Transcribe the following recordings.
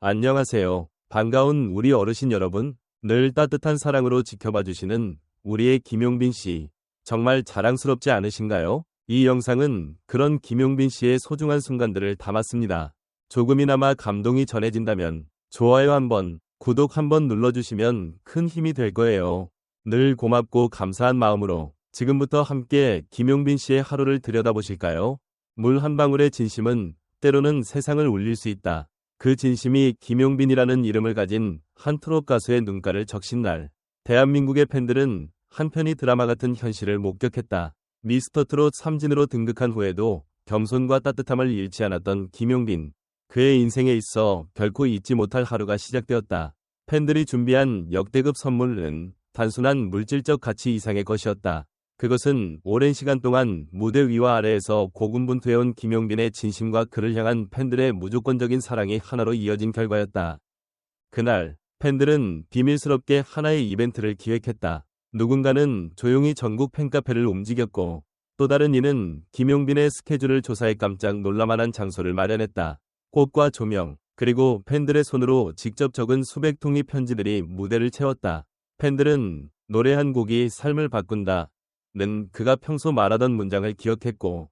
안녕하세요. 반가운 우리 어르신 여러분. 늘 따뜻한 사랑으로 지켜봐 주시는 우리의 김용빈 씨. 정말 자랑스럽지 않으신가요? 이 영상은 그런 김용빈 씨의 소중한 순간들을 담았습니다. 조금이나마 감동이 전해진다면 좋아요 한번, 구독 한번 눌러주시면 큰 힘이 될 거예요. 늘 고맙고 감사한 마음으로 지금부터 함께 김용빈 씨의 하루를 들여다보실까요? 물 한 방울의 진심은 때로는 세상을 울릴 수 있다. 그 진심이 김용빈이라는 이름을 가진 한 트롯 가수의 눈가를 적신 날. 대한민국의 팬들은 한편이 드라마 같은 현실을 목격했다. 미스터 트롯 3진으로 등극한 후에도 겸손과 따뜻함을 잃지 않았던 김용빈. 그의 인생에 있어 결코 잊지 못할 하루가 시작되었다. 팬들이 준비한 역대급 선물은 단순한 물질적 가치 이상의 것이었다. 그것은 오랜 시간 동안 무대 위와 아래에서 고군분투해온 김용빈의 진심과 그를 향한 팬들의 무조건적인 사랑이 하나로 이어진 결과였다. 그날 팬들은 비밀스럽게 하나의 이벤트를 기획했다. 누군가는 조용히 전국 팬카페를 움직였고 또 다른 이는 김용빈의 스케줄을 조사해 깜짝 놀라만한 장소를 마련했다. 꽃과 조명, 그리고 팬들의 손으로 직접 적은 수백 통의 편지들이 무대를 채웠다. 팬들은 노래 한 곡이 삶을 바꾼다. 는 그가 평소 말하던 문장을 기억했고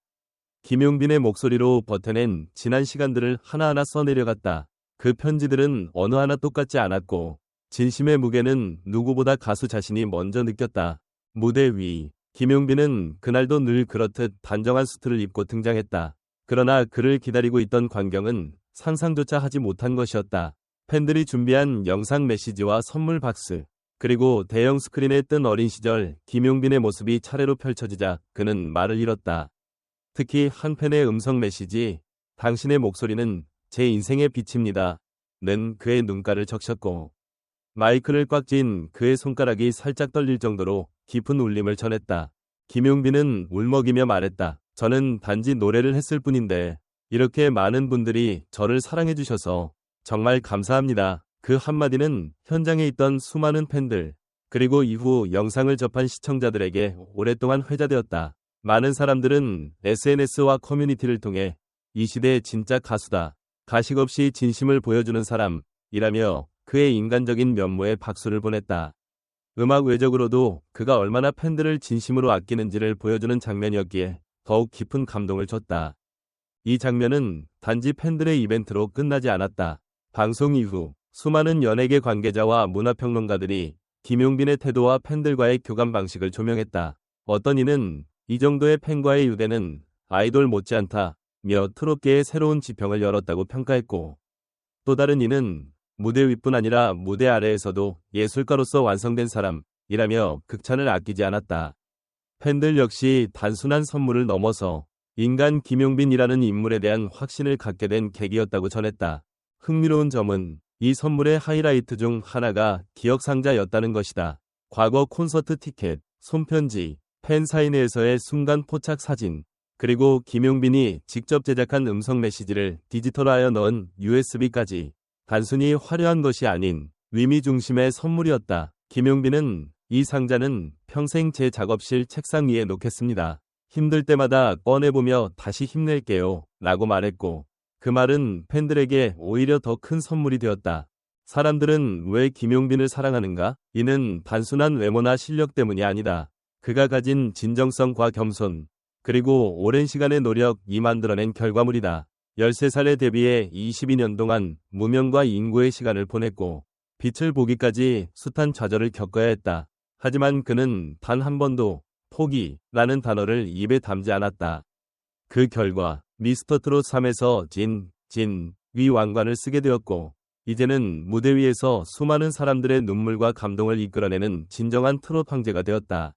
김용빈의 목소리로 버텨낸 지난 시간들을 하나하나 써내려갔다. 그 편지들은 어느 하나 똑같지 않았고 진심의 무게는 누구보다 가수 자신이 먼저 느꼈다. 무대 위 김용빈은 그날도 늘 그렇듯 단정한 수트를 입고 등장했다. 그러나 그를 기다리고 있던 광경은 상상조차 하지 못한 것이었다. 팬들이 준비한 영상 메시지와 선물 박스, 그리고 대형 스크린에 뜬 어린 시절 김용빈의 모습이 차례로 펼쳐지자 그는 말을 잃었다. 특히 한 팬의 음성 메시지, 당신의 목소리는 제 인생의 빛입니다. 는 그의 눈가를 적셨고, 마이크를 꽉 쥔 그의 손가락이 살짝 떨릴 정도로 깊은 울림을 전했다. 김용빈은 울먹이며 말했다. 저는 단지 노래를 했을 뿐인데, 이렇게 많은 분들이 저를 사랑해 주셔서 정말 감사합니다. 그 한마디는 현장에 있던 수많은 팬들, 그리고 이후 영상을 접한 시청자들에게 오랫동안 회자되었다. 많은 사람들은 SNS와 커뮤니티를 통해 이 시대의 진짜 가수다. 가식 없이 진심을 보여주는 사람이라며 그의 인간적인 면모에 박수를 보냈다. 음악 외적으로도 그가 얼마나 팬들을 진심으로 아끼는지를 보여주는 장면이었기에 더욱 깊은 감동을 줬다. 이 장면은 단지 팬들의 이벤트로 끝나지 않았다. 방송 이후 수많은 연예계 관계자와 문화평론가들이 김용빈의 태도와 팬들과의 교감 방식을 조명했다. 어떤 이는 이 정도의 팬과의 유대는 아이돌 못지않다 며 트롯계의 새로운 지평을 열었다고 평가했고 또 다른 이는 무대 윗뿐 아니라 무대 아래에서도 예술가로서 완성된 사람이라며 극찬을 아끼지 않았다. 팬들 역시 단순한 선물을 넘어서 인간 김용빈이라는 인물에 대한 확신을 갖게 된 계기였다고 전했다. 흥미로운 점은 이 선물의 하이라이트 중 하나가 기억상자였다는 것이다. 과거 콘서트 티켓, 손편지, 팬사인회에서의 순간 포착 사진, 그리고 김용빈이 직접 제작한 음성 메시지를 디지털화하여 넣은 USB까지 단순히 화려한 것이 아닌 의미 중심의 선물이었다. 김용빈은 이 상자는 평생 제 작업실 책상 위에 놓겠습니다. 힘들 때마다 꺼내보며 다시 힘낼게요. 라고 말했고 그 말은 팬들에게 오히려 더 큰 선물이 되었다. 사람들은 왜 김용빈을 사랑하는가? 이는 단순한 외모나 실력 때문이 아니다. 그가 가진 진정성과 겸손, 그리고 오랜 시간의 노력이 만들어낸 결과물이다. 13살에 데뷔해 22년 동안 무명과 인고의 시간을 보냈고 빛을 보기까지 숱한 좌절을 겪어야 했다. 하지만 그는 단 한 번도 포기라는 단어를 입에 담지 않았다. 그 결과 미스터 트롯 3에서 진, 진, 위 왕관을 쓰게 되었고 이제는 무대 위에서 수많은 사람들의 눈물과 감동을 이끌어내는 진정한 트롯 황제가 되었다.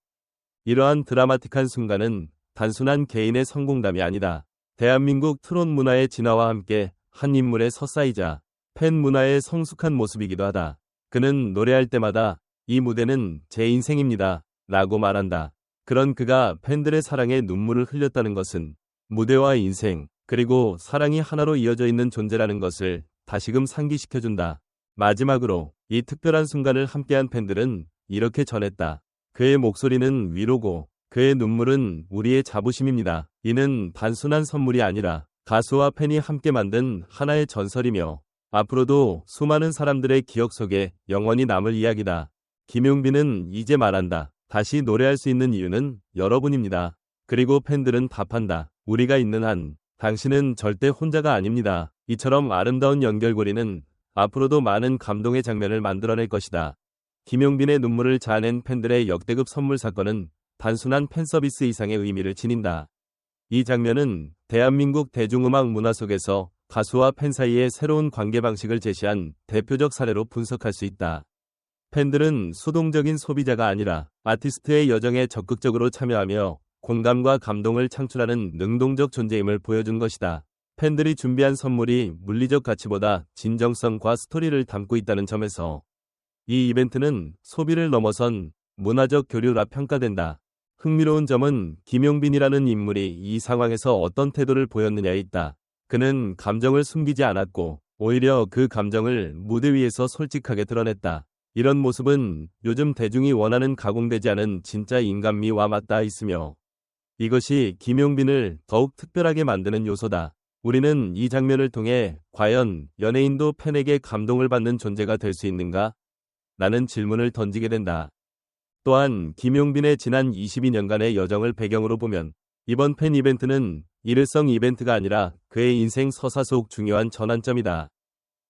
이러한 드라마틱한 순간은 단순한 개인의 성공담이 아니다. 대한민국 트롯 문화의 진화와 함께 한 인물의 서사이자 팬 문화의 성숙한 모습이기도 하다. 그는 노래할 때마다 이 무대는 제 인생입니다. 라고 말한다. 그런 그가 팬들의 사랑에 눈물을 흘렸다는 것은 무대와 인생, 그리고 사랑이 하나로 이어져 있는 존재라는 것을 다시금 상기시켜준다. 마지막으로 이 특별한 순간을 함께한 팬들은 이렇게 전했다. 그의 목소리는 위로고 그의 눈물은 우리의 자부심입니다. 이는 단순한 선물이 아니라 가수와 팬이 함께 만든 하나의 전설이며 앞으로도 수많은 사람들의 기억 속에 영원히 남을 이야기다. 김용빈은 이제 말한다. 다시 노래할 수 있는 이유는 여러분입니다. 그리고 팬들은 답한다. 우리가 있는 한 당신은 절대 혼자가 아닙니다. 이처럼 아름다운 연결고리는 앞으로도 많은 감동의 장면을 만들어낼 것이다. 김용빈의 눈물을 자아낸 팬들의 역대급 선물 사건은 단순한 팬서비스 이상의 의미를 지닌다. 이 장면은 대한민국 대중음악 문화 속에서 가수와 팬 사이의 새로운 관계 방식을 제시한 대표적 사례로 분석할 수 있다. 팬들은 수동적인 소비자가 아니라 아티스트의 여정에 적극적으로 참여하며 공감과 감동을 창출하는 능동적 존재임을 보여준 것이다. 팬들이 준비한 선물이 물리적 가치보다 진정성과 스토리를 담고 있다는 점에서 이 이벤트는 소비를 넘어선 문화적 교류라 평가된다. 흥미로운 점은 김용빈이라는 인물이 이 상황에서 어떤 태도를 보였느냐에 있다. 그는 감정을 숨기지 않았고 오히려 그 감정을 무대 위에서 솔직하게 드러냈다. 이런 모습은 요즘 대중이 원하는 가공되지 않은 진짜 인간미와 맞닿아 있으며 이것이 김용빈을 더욱 특별하게 만드는 요소다. 우리는 이 장면을 통해 과연 연예인도 팬에게 감동을 받는 존재가 될 수 있는가? 라는 질문을 던지게 된다. 또한 김용빈의 지난 22년간의 여정을 배경으로 보면 이번 팬 이벤트는 일회성 이벤트가 아니라 그의 인생 서사 속 중요한 전환점이다.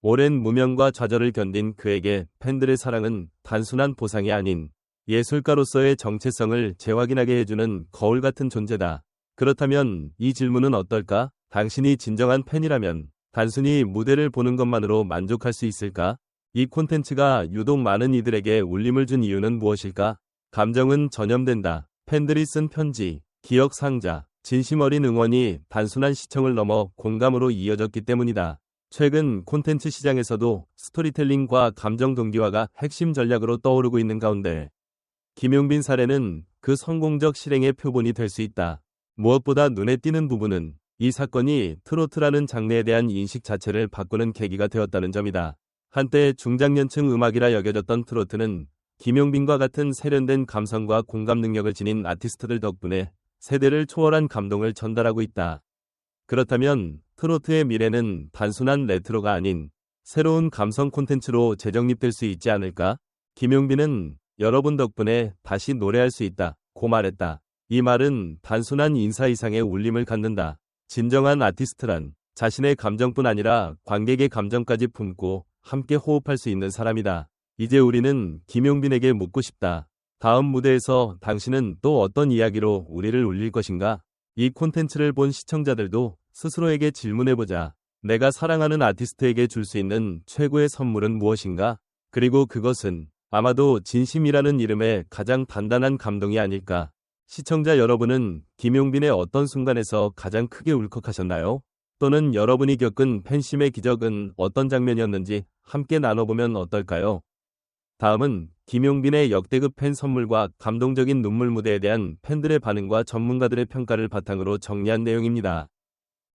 오랜 무명과 좌절을 견딘 그에게 팬들의 사랑은 단순한 보상이 아닌 예술가로서의 정체성을 재확인하게 해주는 거울 같은 존재다. 그렇다면 이 질문은 어떨까? 당신이 진정한 팬이라면 단순히 무대를 보는 것만으로 만족할 수 있을까? 이 콘텐츠가 유독 많은 이들에게 울림을 준 이유는 무엇일까? 감정은 전염된다. 팬들이 쓴 편지, 기억 상자, 진심 어린 응원이 단순한 시청을 넘어 공감으로 이어졌기 때문이다. 최근 콘텐츠 시장에서도 스토리텔링과 감정 동기화가 핵심 전략으로 떠오르고 있는 가운데 김용빈 사례는 그 성공적 실행의 표본이 될 수 있다. 무엇보다 눈에 띄는 부분은 이 사건이 트로트라는 장르에 대한 인식 자체를 바꾸는 계기가 되었다는 점이다. 한때 중장년층 음악이라 여겨졌던 트로트는 김용빈과 같은 세련된 감성과 공감 능력을 지닌 아티스트들 덕분에 세대를 초월한 감동을 전달하고 있다. 그렇다면 트로트의 미래는 단순한 레트로가 아닌 새로운 감성 콘텐츠로 재정립될 수 있지 않을까? 김용빈은 여러분 덕분에 다시 노래할 수 있다. 고 말했다. 이 말은 단순한 인사 이상의 울림을 갖는다. 진정한 아티스트란 자신의 감정뿐 아니라 관객의 감정까지 품고 함께 호흡할 수 있는 사람이다. 이제 우리는 김용빈에게 묻고 싶다. 다음 무대에서 당신은 또 어떤 이야기로 우리를 울릴 것인가? 이 콘텐츠를 본 시청자들도 스스로에게 질문해보자. 내가 사랑하는 아티스트에게 줄 수 있는 최고의 선물은 무엇인가? 그리고 그것은 아마도 진심이라는 이름의 가장 단단한 감동이 아닐까. 시청자 여러분은 김용빈의 어떤 순간에서 가장 크게 울컥하셨나요? 또는 여러분이 겪은 팬심의 기적은 어떤 장면이었는지 함께 나눠보면 어떨까요? 다음은 김용빈의 역대급 팬 선물과 감동적인 눈물 무대에 대한 팬들의 반응과 전문가들의 평가를 바탕으로 정리한 내용입니다.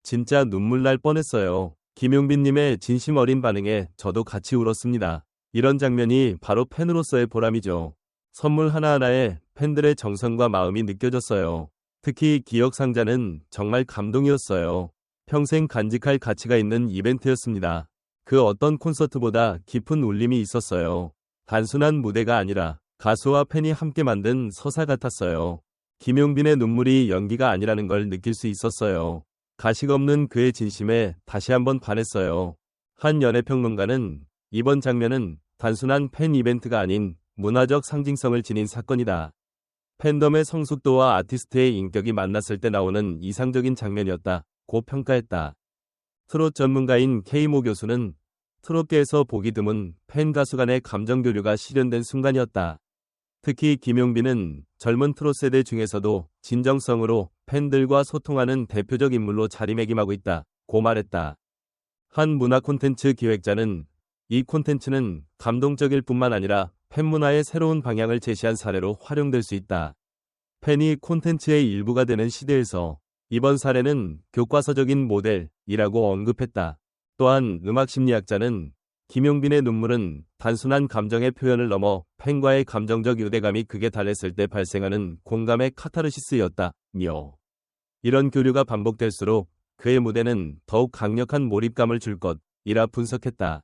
진짜 눈물 날 뻔했어요. 김용빈님의 진심 어린 반응에 저도 같이 울었습니다. 이런 장면이 바로 팬으로서의 보람이죠. 선물 하나하나에 팬들의 정성과 마음이 느껴졌어요. 특히 기억 상자는 정말 감동이었어요. 평생 간직할 가치가 있는 이벤트였습니다. 그 어떤 콘서트보다 깊은 울림이 있었어요. 단순한 무대가 아니라 가수와 팬이 함께 만든 서사 같았어요. 김용빈의 눈물이 연기가 아니라는 걸 느낄 수 있었어요. 가식 없는 그의 진심에 다시 한번 반했어요. 한 연애평론가는 이번 장면은 단순한 팬 이벤트가 아닌 문화적 상징성을 지닌 사건이다. 팬덤의 성숙도와 아티스트의 인격이 만났을 때 나오는 이상적인 장면이었다. 고 평가했다. 트롯 전문가인 K모 교수는 트롯계에서 보기 드문 팬 가수 간의 감정 교류가 실현된 순간이었다. 특히 김용빈은 젊은 트롯 세대 중에서도 진정성으로 팬들과 소통하는 대표적 인물로 자리매김하고 있다. 고 말했다. 한 문화 콘텐츠 기획자는 이 콘텐츠는 감동적일 뿐만 아니라 팬 문화의 새로운 방향을 제시한 사례로 활용될 수 있다. 팬이 콘텐츠의 일부가 되는 시대에서 이번 사례는 교과서적인 모델이라고 언급했다. 또한 음악 심리학자는 김용빈의 눈물은 단순한 감정의 표현을 넘어 팬과의 감정적 유대감이 극에 달했을 때 발생하는 공감의 카타르시스였다며 이런 교류가 반복될수록 그의 무대는 더욱 강력한 몰입감을 줄 것, 이라 분석했다.